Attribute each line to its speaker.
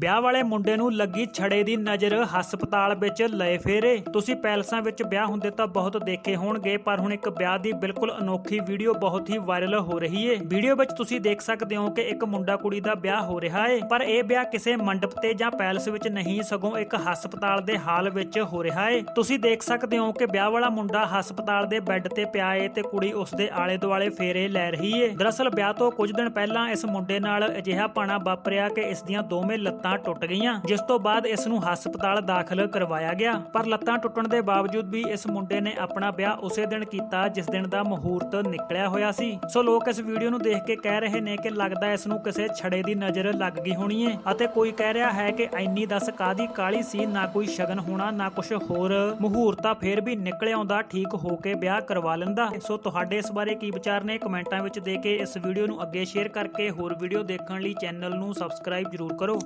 Speaker 1: ਵਿਆਹ ਵਾਲੇ ਮੁੰਡੇ ਨੂੰ ਲੱਗੀ ਛੜੇ ਦੀ ਨਜ਼ਰ ਹਸਪਤਾਲ ਵਿੱਚ ਲਏ ਫੇਰੇ। ਤੁਸੀਂ ਪੈਲਸਾਂ ਵਿੱਚ ਵਿਆਹ ਹੁੰਦੇ ਤਾਂ ਬਹੁਤ ਦੇਖੇ ਹੋਣਗੇ, ਪਰ ਹੁਣ ਇੱਕ ਵਿਆਹ ਦੀ ਬਿਲਕੁਲ ਅਨੋਖੀ ਵੀਡੀਓ ਬਹੁਤ ਹੀ ਵਾਇਰਲ ਹੋ ਰਹੀ ਹੈ ਵੀਡੀਓ ਵਿੱਚ ਤੁਸੀਂ ਦੇਖ ਸਕਦੇ ਹੋ ਕਿ ਇੱਕ ਮੁੰਡਾ ਕੁੜੀ ਦਾ ਵਿਆਹ ਹੋ ਰਿਹਾ ਹੈ ਪਰ ਇਹ ਵਿਆਹ ਕਿਸੇ ਮੰਡਪ ਤੇ ਜਾਂ ਪੈਲਸ ਵਿੱਚ ਨਹੀਂ, ਸਗੋਂ ਇੱਕ ਹਸਪਤਾਲ ਦੇ ਹਾਲ ਵਿੱਚ ਹੋ ਰਿਹਾ ਹੈ ਤੁਸੀਂ ਦੇਖ ਸਕਦੇ ਹੋ ਕਿ ਵਿਆਹ ਵਾਲਾ ਮੁੰਡਾ ਹਸਪਤਾਲ ਦੇ ਬੈੱਡ ਤੇ ਪਿਆ ਏ ਤੇ ਕੁੜੀ ਉਸ ਦੇ ਆਲੇ ਦੁਆਲੇ ਫੇਰੇ ਲੈ ਰਹੀ ਹੈ ਦਰਅਸਲ ਵਿਆਹ ਤੋਂ ਕੁਝ ਦਿਨ ਪਹਿਲਾਂ ਇਸ ਮੁੰਡੇ ਨਾਲ ਅਜਿਹਾ ਪਾਣਾ ਵਾਪਰਿਆ ਕਿ ਇਸ ਦੀਆਂ ਦੋਵੇਂ ਲੱਤਾਂ ਟੁੱਟ ਗਈਆਂ, ਜਿਸ ਤੋਂ ਬਾਅਦ ਇਸ ਨੂੰ ਹਸਪਤਾਲ ਦਾਖਲ ਕਰਵਾਇਆ ਗਿਆ। ਪਰ ਲੱਤਾਂ ਟੁੱਟਣ ਦੇ ਬਾਵਜੂਦ ਵੀ ਇਸ ਮੁੰਡੇ ਨੇ ਆਪਣਾ ਵਿਆਹ ਉਸੇ ਦਿਨ ਕੀਤਾ, ਜਿਸ ਦਿਨ ਦਾ ਮਹੂਰਤ ਨਿਕਲਿਆ ਹੋਇਆ ਸੀ। ਸੋ ਲੋਕ ਇਸ ਵੀਡੀਓ ਨੂੰ ਦੇਖ ਕੇ ਕਹਿ ਰਹੇ ਨੇ ਕਿ ਲੱਗਦਾ ਇਸ ਨੂੰ ਕਿਸੇ ਛੜੇ ਦੀ ਨਜ਼ਰ ਲੱਗ ਗਈ ਹੋਣੀ ਹੈ ਅਤੇ ਕੋਈ ਕਹਿ ਰਿਹਾ ਹੈ ਕਿ ਐਨੀ ਦੱਸ ਕਾਦੀ ਕਾਲੀ ਸੀ, ਨਾ ਕੋਈ ਸ਼ਗਨ ਹੋਣਾ, ਨਾ ਕੁਝ ਹੋਰ। ਮਹੂਰਤਾ ਫੇਰ ਵੀ ਨਿਕਲ ਆਉਂਦਾ, ਠੀਕ ਹੋ ਕੇ ਵਿਆਹ ਕਰਵਾ ਲੈਂਦਾ। ਸੋ ਤੁਹਾਡੇ ਇਸ ਬਾਰੇ ਕੀ ਵਿਚਾਰ ਨੇ, ਕਮੈਂਟਾਂ ਵਿੱਚ ਦੇ ਕੇ ਇਸ ਵੀਡੀਓ ਨੂੰ ਅੱਗੇ ਸ਼ੇਅਰ ਕਰਕੇ ਹੋਰ ਵੀਡੀਓ ਦੇਖਣ ਲਈ ਚੈਨਲ ਨੂੰ ਸਬਸਕ੍ਰਾਈਬ ਜ਼ਰੂਰ ਕਰੋ।